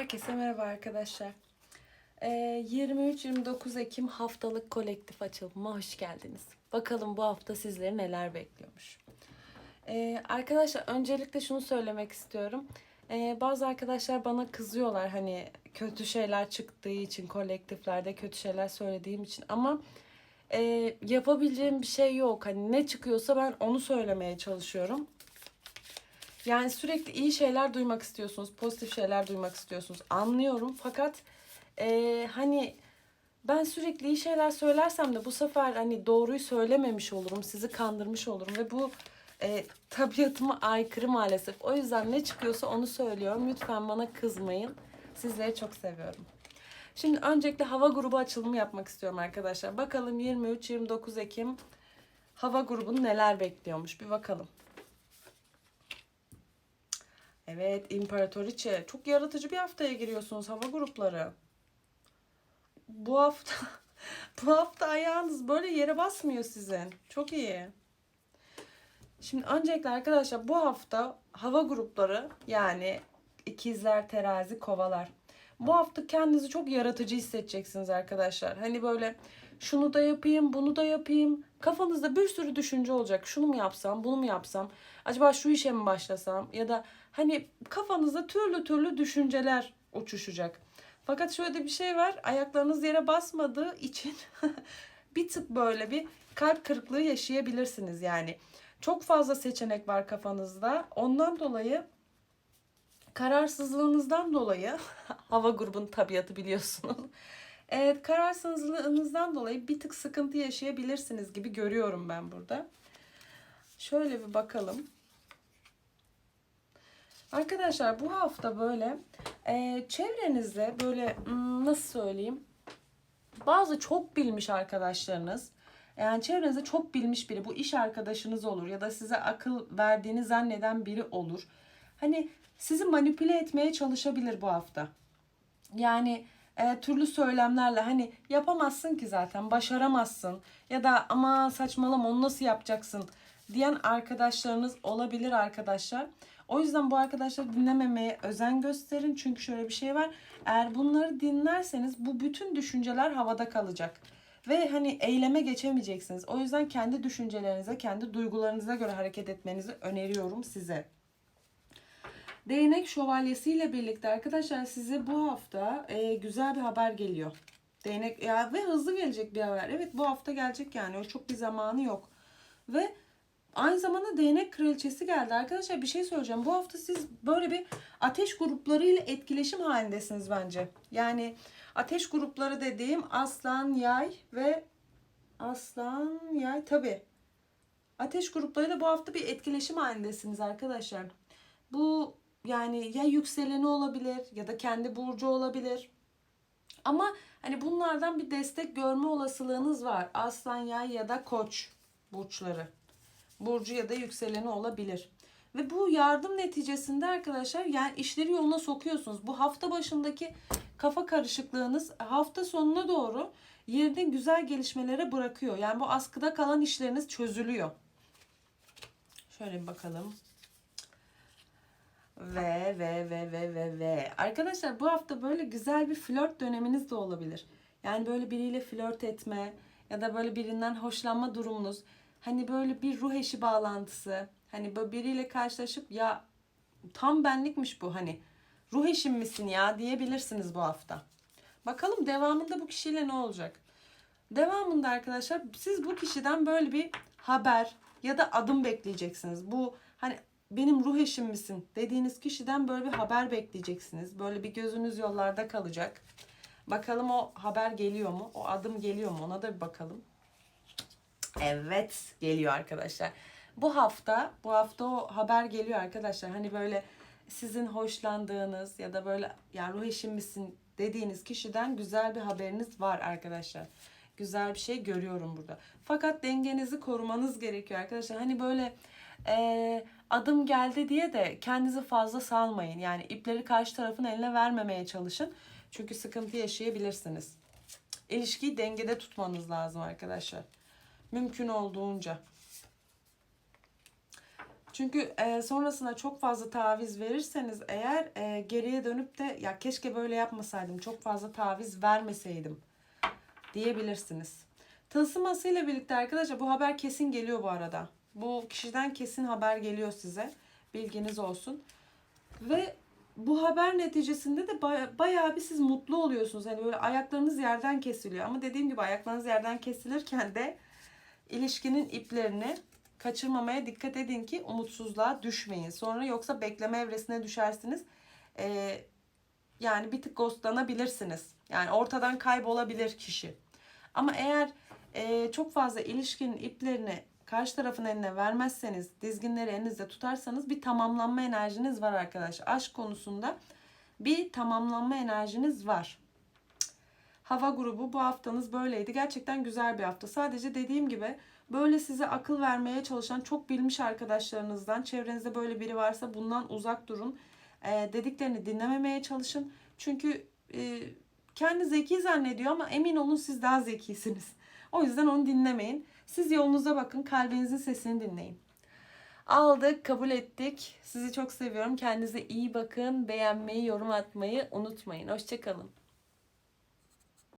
Herkese merhaba arkadaşlar. Ee, 23-29 Ekim haftalık kolektif açılımına hoş geldiniz. Bakalım bu hafta sizleri neler bekliyormuş. Ee, arkadaşlar öncelikle şunu söylemek istiyorum. Ee, bazı arkadaşlar bana kızıyorlar hani kötü şeyler çıktığı için kolektiflerde kötü şeyler söylediğim için ama e, yapabileceğim bir şey yok. Hani ne çıkıyorsa ben onu söylemeye çalışıyorum. Yani sürekli iyi şeyler duymak istiyorsunuz, pozitif şeyler duymak istiyorsunuz. Anlıyorum fakat eee, hani ben sürekli iyi şeyler söylersem de bu sefer hani doğruyu söylememiş olurum, sizi kandırmış olurum ve bu eee tabiatıma aykırı maalesef. O yüzden ne çıkıyorsa onu söylüyorum. Lütfen bana kızmayın. Sizleri çok seviyorum. Şimdi öncelikle hava grubu açılımı yapmak istiyorum arkadaşlar. Bakalım 23-29 Ekim hava grubunu neler bekliyormuş bir bakalım. Evet, İmparatoriçe. Çok yaratıcı bir haftaya giriyorsunuz hava grupları. Bu hafta bu hafta ayağınız böyle yere basmıyor sizin. Çok iyi. Şimdi öncelikle arkadaşlar bu hafta hava grupları yani ikizler, terazi, kovalar. Bu hafta kendinizi çok yaratıcı hissedeceksiniz arkadaşlar. Hani böyle şunu da yapayım, bunu da yapayım. Kafanızda bir sürü düşünce olacak. Şunu mu yapsam, bunu mu yapsam? Acaba şu işe mi başlasam? Ya da hani kafanızda türlü türlü düşünceler uçuşacak. Fakat şöyle bir şey var. Ayaklarınız yere basmadığı için bir tık böyle bir kalp kırıklığı yaşayabilirsiniz yani. Çok fazla seçenek var kafanızda. Ondan dolayı kararsızlığınızdan dolayı hava grubunun tabiatı biliyorsunuz. Evet kararsızlığınızdan dolayı bir tık sıkıntı yaşayabilirsiniz gibi görüyorum ben burada. Şöyle bir bakalım. Arkadaşlar bu hafta böyle e, çevrenizde böyle hmm, nasıl söyleyeyim bazı çok bilmiş arkadaşlarınız yani çevrenizde çok bilmiş biri bu iş arkadaşınız olur ya da size akıl verdiğini zanneden biri olur. Hani sizi manipüle etmeye çalışabilir bu hafta. Yani e, türlü söylemlerle hani yapamazsın ki zaten başaramazsın ya da ama saçmalama onu nasıl yapacaksın diyen arkadaşlarınız olabilir arkadaşlar. O yüzden bu arkadaşları dinlememeye özen gösterin. Çünkü şöyle bir şey var. Eğer bunları dinlerseniz bu bütün düşünceler havada kalacak. Ve hani eyleme geçemeyeceksiniz. O yüzden kendi düşüncelerinize, kendi duygularınıza göre hareket etmenizi öneriyorum size. Değnek şövalyesiyle birlikte arkadaşlar size bu hafta e, güzel bir haber geliyor. Değnek ya ve hızlı gelecek bir haber. Evet bu hafta gelecek yani. O çok bir zamanı yok. Ve Aynı zamanda değnek kraliçesi geldi. Arkadaşlar bir şey söyleyeceğim. Bu hafta siz böyle bir ateş grupları ile etkileşim halindesiniz bence. Yani ateş grupları dediğim aslan, yay ve aslan, yay tabi. Ateş gruplarıyla bu hafta bir etkileşim halindesiniz arkadaşlar. Bu yani ya yükseleni olabilir ya da kendi burcu olabilir. Ama hani bunlardan bir destek görme olasılığınız var. Aslan, yay ya da koç burçları burcu ya da yükseleni olabilir. Ve bu yardım neticesinde arkadaşlar yani işleri yoluna sokuyorsunuz. Bu hafta başındaki kafa karışıklığınız hafta sonuna doğru yerine güzel gelişmelere bırakıyor. Yani bu askıda kalan işleriniz çözülüyor. Şöyle bir bakalım. Ve ve ve ve ve ve. Arkadaşlar bu hafta böyle güzel bir flört döneminiz de olabilir. Yani böyle biriyle flört etme ya da böyle birinden hoşlanma durumunuz. Hani böyle bir ruh eşi bağlantısı. Hani böyle biriyle karşılaşıp ya tam benlikmiş bu hani. Ruh eşim misin ya diyebilirsiniz bu hafta. Bakalım devamında bu kişiyle ne olacak? Devamında arkadaşlar siz bu kişiden böyle bir haber ya da adım bekleyeceksiniz. Bu hani benim ruh eşim misin dediğiniz kişiden böyle bir haber bekleyeceksiniz. Böyle bir gözünüz yollarda kalacak. Bakalım o haber geliyor mu? O adım geliyor mu? Ona da bir bakalım. Evet geliyor arkadaşlar. Bu hafta bu hafta o haber geliyor arkadaşlar. Hani böyle sizin hoşlandığınız ya da böyle ya ruh eşim misin dediğiniz kişiden güzel bir haberiniz var arkadaşlar. Güzel bir şey görüyorum burada. Fakat dengenizi korumanız gerekiyor arkadaşlar. Hani böyle e, adım geldi diye de kendinizi fazla salmayın. Yani ipleri karşı tarafın eline vermemeye çalışın. Çünkü sıkıntı yaşayabilirsiniz. İlişkiyi dengede tutmanız lazım arkadaşlar. Mümkün olduğunca. Çünkü e, sonrasında çok fazla taviz verirseniz eğer e, geriye dönüp de ya keşke böyle yapmasaydım, çok fazla taviz vermeseydim diyebilirsiniz. Tılsım ile birlikte arkadaşlar bu haber kesin geliyor bu arada. Bu kişiden kesin haber geliyor size. Bilginiz olsun. Ve bu haber neticesinde de baya- bayağı bir siz mutlu oluyorsunuz. Hani böyle ayaklarınız yerden kesiliyor. Ama dediğim gibi ayaklarınız yerden kesilirken de ilişkinin iplerini kaçırmamaya dikkat edin ki umutsuzluğa düşmeyin. Sonra yoksa bekleme evresine düşersiniz. Ee, yani bir tık ghostlanabilirsiniz. Yani ortadan kaybolabilir kişi. Ama eğer e, çok fazla ilişkinin iplerini karşı tarafın eline vermezseniz, dizginleri elinizde tutarsanız bir tamamlanma enerjiniz var arkadaşlar. Aşk konusunda bir tamamlanma enerjiniz var. Hava grubu bu haftanız böyleydi. Gerçekten güzel bir hafta. Sadece dediğim gibi böyle size akıl vermeye çalışan çok bilmiş arkadaşlarınızdan, çevrenizde böyle biri varsa bundan uzak durun. Ee, dediklerini dinlememeye çalışın. Çünkü e, kendi zeki zannediyor ama emin olun siz daha zekisiniz. O yüzden onu dinlemeyin. Siz yolunuza bakın, kalbinizin sesini dinleyin. Aldık, kabul ettik. Sizi çok seviyorum. Kendinize iyi bakın. Beğenmeyi, yorum atmayı unutmayın. Hoşçakalın.